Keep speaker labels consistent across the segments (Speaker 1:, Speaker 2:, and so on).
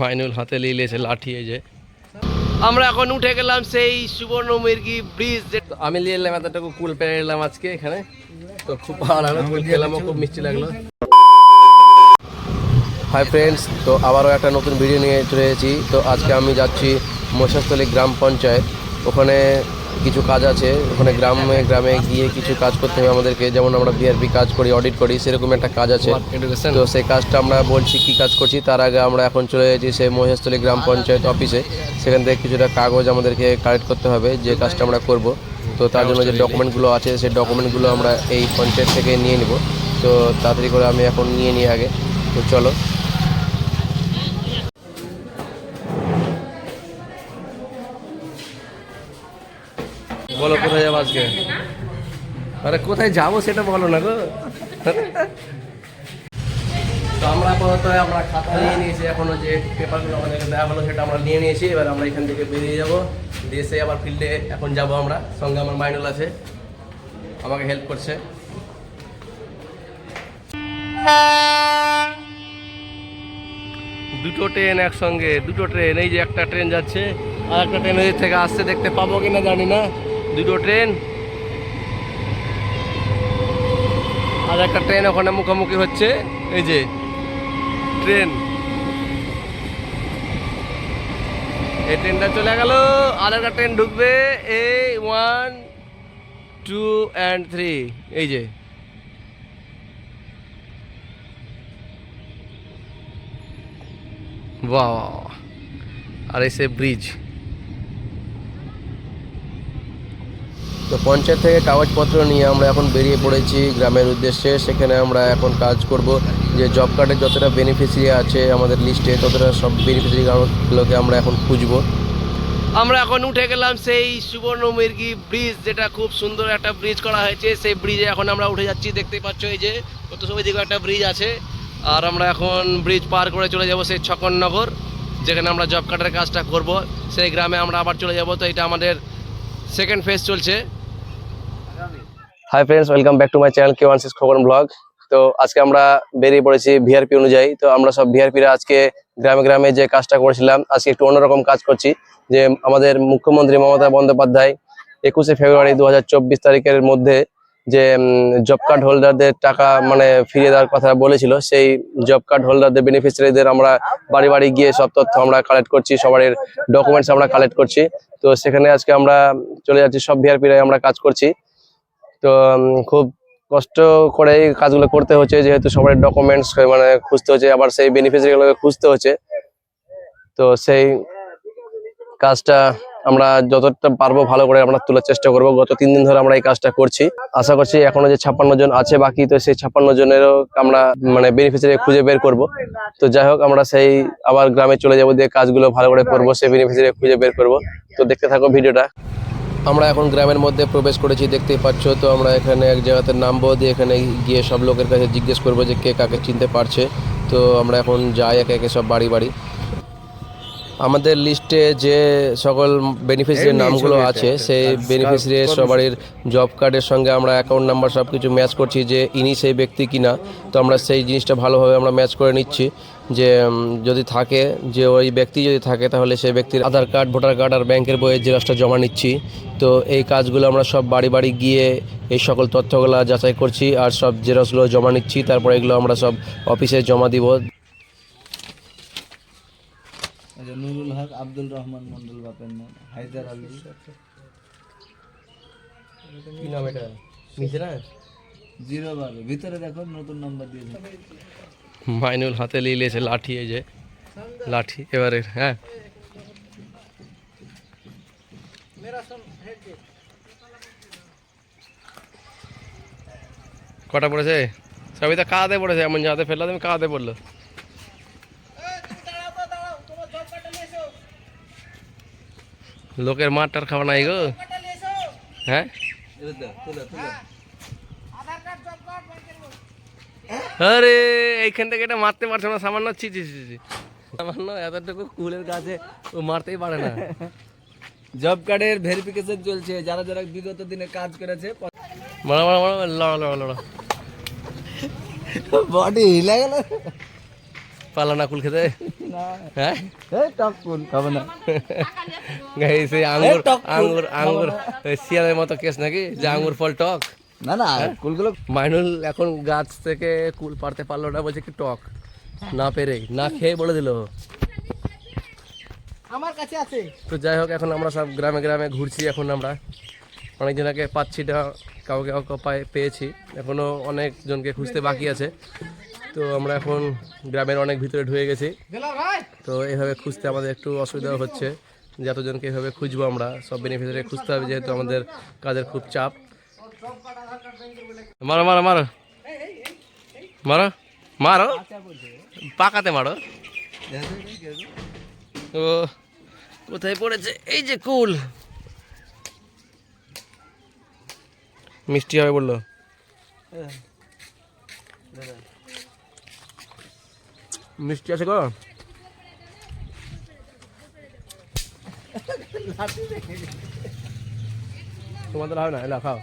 Speaker 1: মাইনুল হাতে নিয়েছে লাঠি এই যে। আমরা এখন উঠে গেলাম সেই সুবর্ণ মির্গি ব্রিজ আমি নিয়ে এলাম এতটুকু কুল পেয়ে এলাম আজকে এখানে। তো খুব ভালো লাগল কুল খেলাম, খুব মিষ্টি লাগল। হাই ফ্রেন্ডস তো আবারও একটা নতুন ভিডিও নিয়ে চলে এসেছি। তো আজকে আমি যাচ্ছি মশাস্থলী গ্রাম পঞ্চায়েত। ওখানে কিছু কাজ আছে। ওখানে গ্রামে গ্রামে গিয়ে কিছু কাজ করতে হবে আমাদেরকে। যেমন আমরা বিআরপি কাজ করি অডিট করি সেরকম একটা কাজ আছে। তো সেই কাজটা আমরা বলছি কি কাজ করছি তার আগে আমরা এখন চলে এসেছি সেই মহেশতলী গ্রাম পঞ্চায়েত অফিসে। সেখান থেকে কিছুটা কাগজ আমাদেরকে কালেক্ট করতে হবে যে কাজটা আমরা করব। তো তার জন্য যে ডকুমেন্টগুলো আছে সেই ডকুমেন্টগুলো আমরা এই পঞ্চায়েত থেকে নিয়ে নিব। তো তাড়াতাড়ি করে আমি এখন নিয়ে নিই আগে। তো চলো। বলো, কোথায় যাব আজকে? আরে কোথায় যাব সেটা বলো না গো। তো আমরা আপাতত আমরা খাতা নিয়ে নিয়েছি, এখনও যে পেপারগুলো আমাদেরকে দেওয়া হলো সেটা আমরা নিয়ে নিয়েছি, এবার আমরা এখান থেকে বেরিয়ে যাব। দেশে আবার ফিল্ডে এখন যাব আমরা, সঙ্গে আমার মাইনুল আছে, আমাকে হেল্প করছে। দুটো ট্রেন একসঙ্গে, দুটো ট্রেন এই যে একটা ট্রেন যাচ্ছে, আর একটা ট্রেন থেকে আসতে দেখতে পাবো কিনা জানি না। দুটো ট্রেন। আর একটা ট্রেন ওখানে মুখোমুখি হচ্ছে। এই যে, ট্রেন। এই ট্রেনটা চলে গেল, আর একটা ট্রেন ঢুকবে। এই ওয়ান, টু অ্যান্ড থ্রি। এই যে। বাহ আর এসে ব্রিজ। তো পঞ্চায়েত থেকে কাগজপত্র নিয়ে আমরা এখন বেরিয়ে পড়েছি গ্রামের উদ্দেশ্যে। সেখানে আমরা এখন কাজ করব যে জব কার্ডের যতটা বেনিফিশিয়ারি আছে আমাদের লিস্টে ততটা সব বেনিফিশিয়ারিগুলোকে আমরা এখন খুঁজবো। আমরা এখন উঠে গেলাম সেই সুবর্ণ মির্গি ব্রিজ যেটা খুব সুন্দর একটা ব্রিজ করা হয়েছে। সেই ব্রিজে এখন আমরা উঠে যাচ্ছি দেখতেই পাচ্ছ এই যে কত সময় দিকে একটা ব্রিজ আছে। আর আমরা এখন ব্রিজ পার করে চলে যাব সেই ছকননগর যেখানে আমরা জব কার্ডের কাজটা করব। সেই গ্রামে আমরা আবার চলে যাব, তো এটা আমাদের সেকেন্ড ফেজ চলছে। Hi friends welcome back to my channel K one six খবর ব্লগ তো আজকে আমরা বেরিয়ে পড়েছি ভিআরপি অনুযায়ী। তো আমরা সব ভিআরপিরা আজকে গ্রামে গ্রামে যে কাজটা করেছিলাম, আজকে একটু অন্যরকম কাজ করছি। যে আমাদের মুখ্যমন্ত্রী মমতা বন্দ্যোপাধ্যায় একুশে ফেব্রুয়ারি দু হাজার চব্বিশ তারিখের মধ্যে যে জব কার্ড হোল্ডারদের টাকা মানে ফিরিয়ে দেওয়ার কথা বলেছিল, সেই জব কার্ড হোল্ডারদের বেনিফিশিয়ারিদের আমরা বাড়ি বাড়ি গিয়ে সব তথ্য আমরা কালেক্ট করছি, সবার ডকুমেন্টস আমরা কালেক্ট করছি। তো সেখানে আজকে আমরা চলে যাচ্ছি, সব ভিআরপিরাই আমরা কাজ করছি। তো খুব কষ্ট করে এই কাজগুলো করতে হচ্ছে, যেহেতু সবার ডকুমেন্টস মানে খুঁজতে হচ্ছে, আবার সেই বেনিফিশিয়ারিগুলোকে খুঁজতে হচ্ছে। তো সেই কাজটা আমরা যতটা পারব ভালো করে আমরা তোলার চেষ্টা করব। গত তিন দিন ধরে আমরা এই কাজটা করছি। আশা করছি এখনও যে ছাপ্পান্ন জন আছে বাকি, তো সেই ছাপ্পান্ন জনেরও আমরা মানে বেনিফিশিয়ারি খুঁজে বের করব। তো যাই হোক, আমরা সেই আবার গ্রামে চলে যাব, দিয়ে কাজগুলো ভালো করে করব, সেই বেনিফিশিয়ারি খুঁজে বের করব। তো দেখতে থাকো ভিডিওটা। আমরা এখন গ্রামের মধ্যে প্রবেশ করেছি, দেখতেই পাচ্ছ তো আমরা এখানে এক জায়গাতে নামবো, দিয়ে এখানে গিয়ে সব লোকের কাছে জিজ্ঞেস করব যে কে কাকে চিনতে পারছে। তো আমরা এখন যাই একে একে সব বাড়ি বাড়ি। আমাদের লিস্টে যে সকল বেনিফিশিয়ারির নামগুলো আছে সেই বেনিফিশিয়ারি সবারই জব কার্ডের সঙ্গে আমরা অ্যাকাউন্ট নাম্বার সব কিছু ম্যাচ করছি যে ইনি সেই ব্যক্তি কিনা। তো আমরা সেই জিনিসটা ভালোভাবে আমরা ম্যাচ করে নিচ্ছি যে যদি থাকে যে ওই ব্যক্তি যদি থাকে তাহলে সেই ব্যক্তির আধার কার্ড ভোটার কার্ড আর ব্যাংকের বইয়ের জেরক্সটা জমা নিচ্ছি। তো এই কাজগুলো আমরা সব বাড়ি বাড়ি গিয়ে এই সকল তথ্যগুলো যাচাই করছি আর সব জেরক্সগুলো জমা নিচ্ছি। তারপর এগুলো আমরা সব অফিসে জমা দিব।
Speaker 2: আচ্ছা নুরুল হক আব্দুল রহমান মন্ডল বাপের নাম হায়দার আলী।
Speaker 1: কি নাম এটা? নিচে না?
Speaker 2: জিরো বারো। ভিতরে দেখো নতুন নাম্বার দিয়েছে
Speaker 1: মাইনুল হাতে নিয়ে নিয়েছে লাঠি এই যে লাঠি এবারে হ্যাঁ। কটা পড়েছে? সবই তো কাঁদে পড়েছে এমন যাতে ফেললা তুমি কাঁদে পড়ল। লোকের মাঠটার খাওয়া নাই গো। হ্যাঁ? আরে, এইখান থেকে এটা মারতে পারছে না, সামান্য ছি ছি ছি। সামান্য এতটুকু কুলের কাছে ও মারতেই পারে না।
Speaker 2: জব কার্ডের ভেরিফিকেশন চলছে, যারা যারা বিগত দিনে কাজ করেছে
Speaker 1: মারা মারা মারা লড়া লড়া লড়া।
Speaker 2: বডি হিলা গেল।
Speaker 1: পারল না কুল খেতে? হ্যাঁ?
Speaker 2: টক কুল খাব না।
Speaker 1: সেই আঙ্গুর আঙ্গুর আঙ্গুর শিয়ালের মতো কেস নাকি? যে আঙ্গুর ফল টক?
Speaker 2: না না কুলগুলো
Speaker 1: মাইনুল এখন গাছ থেকে কুল পারতে পারল না বলছে কি টক? না পেরে না খেয়ে বলে দিল।
Speaker 3: আমার কাছে আছে।
Speaker 1: তো যাই হোক এখন আমরা সব গ্রামে গ্রামে ঘুরছি এখন আমরা। অনেকজনকে পাচ্ছি না কাউকে কাউকে পেয়েছি। এখনও অনেকজনকে খুঁজতে বাকি আছে। তো আমরা এখন গ্রামের অনেক ভিতরে ঢুকে গেছি। তো এইভাবে খুঁজতে আমাদের একটু অসুবিধা হচ্ছে। যে এতজনকে এইভাবে খুঁজবো আমরা সব বেনিফিসিয়ারি খুঁজতে হবে যেহেতু আমাদের কাজের খুব চাপ। মারো মারো মারো। মারো মারো। পাকাতে মারো। ও কোথায় পড়েছে? এই যে কুল। মিষ্টি হবে বলল। মিষ্টি আছে গো তোমাদের হবে না এলা খাও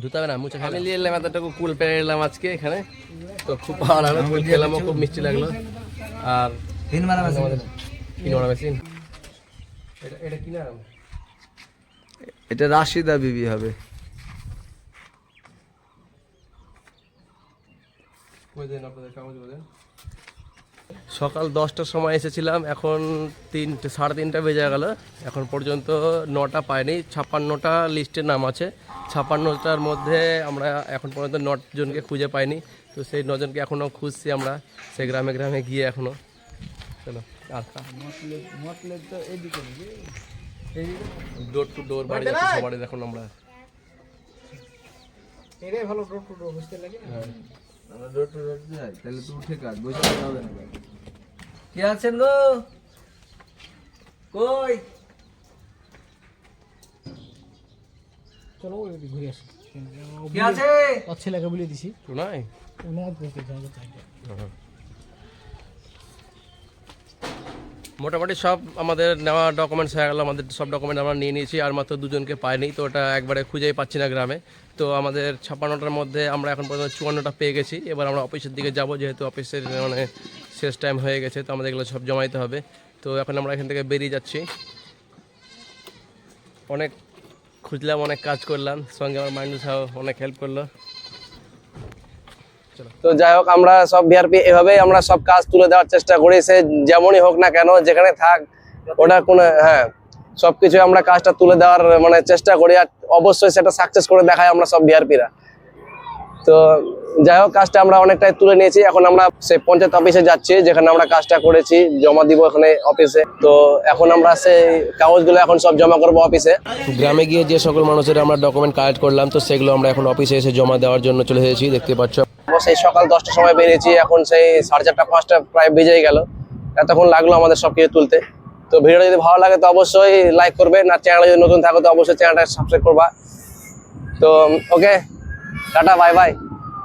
Speaker 1: ধুতে হবে না মুছে খাবে নিয়ে এলাম এতটুকু কুল পেয়ে এলাম আজকে এখানে। তো খুব ভালো লাগল কুল খেলাম খুব মিষ্টি লাগল। আর
Speaker 2: তিন মারা
Speaker 1: আমাদের কিনোড়া মেশিন। এটা এটা কি নাম?
Speaker 2: এটা রাশিদা বিবি হবে।
Speaker 1: দেন আপনাদের কাগজ দেন সকাল দশটার সময় এসেছিলাম এখন তিনটে সাড়ে তিনটা বেজে গেল। এখন পর্যন্ত নটা পাইনি ছাপ্পান্নটা লিস্টের নাম আছে। ছাপ্পান্নটার মধ্যে আমরা এখন পর্যন্ত নজনকে খুঁজে পাইনি তো সেই নজনকে এখনও খুঁজছি আমরা সেই গ্রামে গ্রামে গিয়ে এখনও। চলো ডোর টু ডোর বাড়ি যাচ্ছি সবারই এখন আমরা।
Speaker 3: এটাই ভালো ডোর টু ডোর বুঝতে লাগে
Speaker 2: তাহলে তুই উঠে কাজ বসে হবে না কে আছেন গো? কই?
Speaker 3: চলো ঘুরে আসি।
Speaker 2: কে আছে?
Speaker 3: ছেলেকে বলে দিছি।
Speaker 1: নাই।
Speaker 3: বলতে
Speaker 1: মোটামুটি সব আমাদের নেওয়া ডকুমেন্টস হয়ে গেলো, আমাদের সব ডকুমেন্ট আমরা নিয়ে নিয়েছি, আর মাত্র দুজনকে পাইনি, তো ওটা একবারে খুঁজেই পাচ্ছি না গ্রামে। তো আমাদের ছাপ্পান্নটার মধ্যে আমরা এখন পর্যন্ত চুয়ান্নটা পেয়ে গেছি, এবার আমরা অফিসের দিকে যাব, যেহেতু অফিসের মানে শেষ টাইম হয়ে গেছে, তো আমাদের এগুলো সব জমাইতে হবে। তো এখন আমরা এখান থেকে বেরিয়ে যাচ্ছি। অনেক খুঁজলাম, অনেক কাজ করলাম, সঙ্গে আমার মাইন্ডু সাহ অনেক হেল্প করল। তো যাই হোক, আমরা সব বিআরপি এভাবেই আমরা সব কাজ তুলে দেওয়ার চেষ্টা করি। সে যেমনই হোক না কেন, যেখানে থাক, ওটা কোনো হ্যাঁ সবকিছু আমরা কাজটা তুলে দেওয়ার মানে চেষ্টা করি। আর অবশ্যই সেটা সাকসেস করে দেখায় আমরা সব বিআরপিরা তো যাই হোক, কাজটা আমরা অনেকটাই তুলে নিয়েছি। এখন আমরা সে পঞ্চায়েত অফিসে যাচ্ছি, যেখানে আমরা কাজটা করেছি, জমা দিব এখানে অফিসে। তো এখন আমরা সেই কাগজগুলো এখন সব জমা করব অফিসে। গ্রামে গিয়ে যে সকল মানুষের আমরা ডকুমেন্ট কালেক্ট করলাম, তো সেগুলো আমরা এখন অফিসে এসে জমা দেওয়ার জন্য চলে এসেছি। দেখতে পাচ্ছ সেই সকাল দশটার সময় বেরিয়েছি, এখন সেই সাড়ে চারটা, পাঁচটা প্রায় বেজেই গেল। এতক্ষণ লাগল আমাদের সব কিছু তুলতে। তো ভিডিওটা যদি ভালো লাগে তো অবশ্যই লাইক করবে, না চ্যানেলে যদি নতুন থাকো তো অবশ্যই চ্যানেলটা সাবস্ক্রাইব করবা। তো ওকে টাটা বাই বাই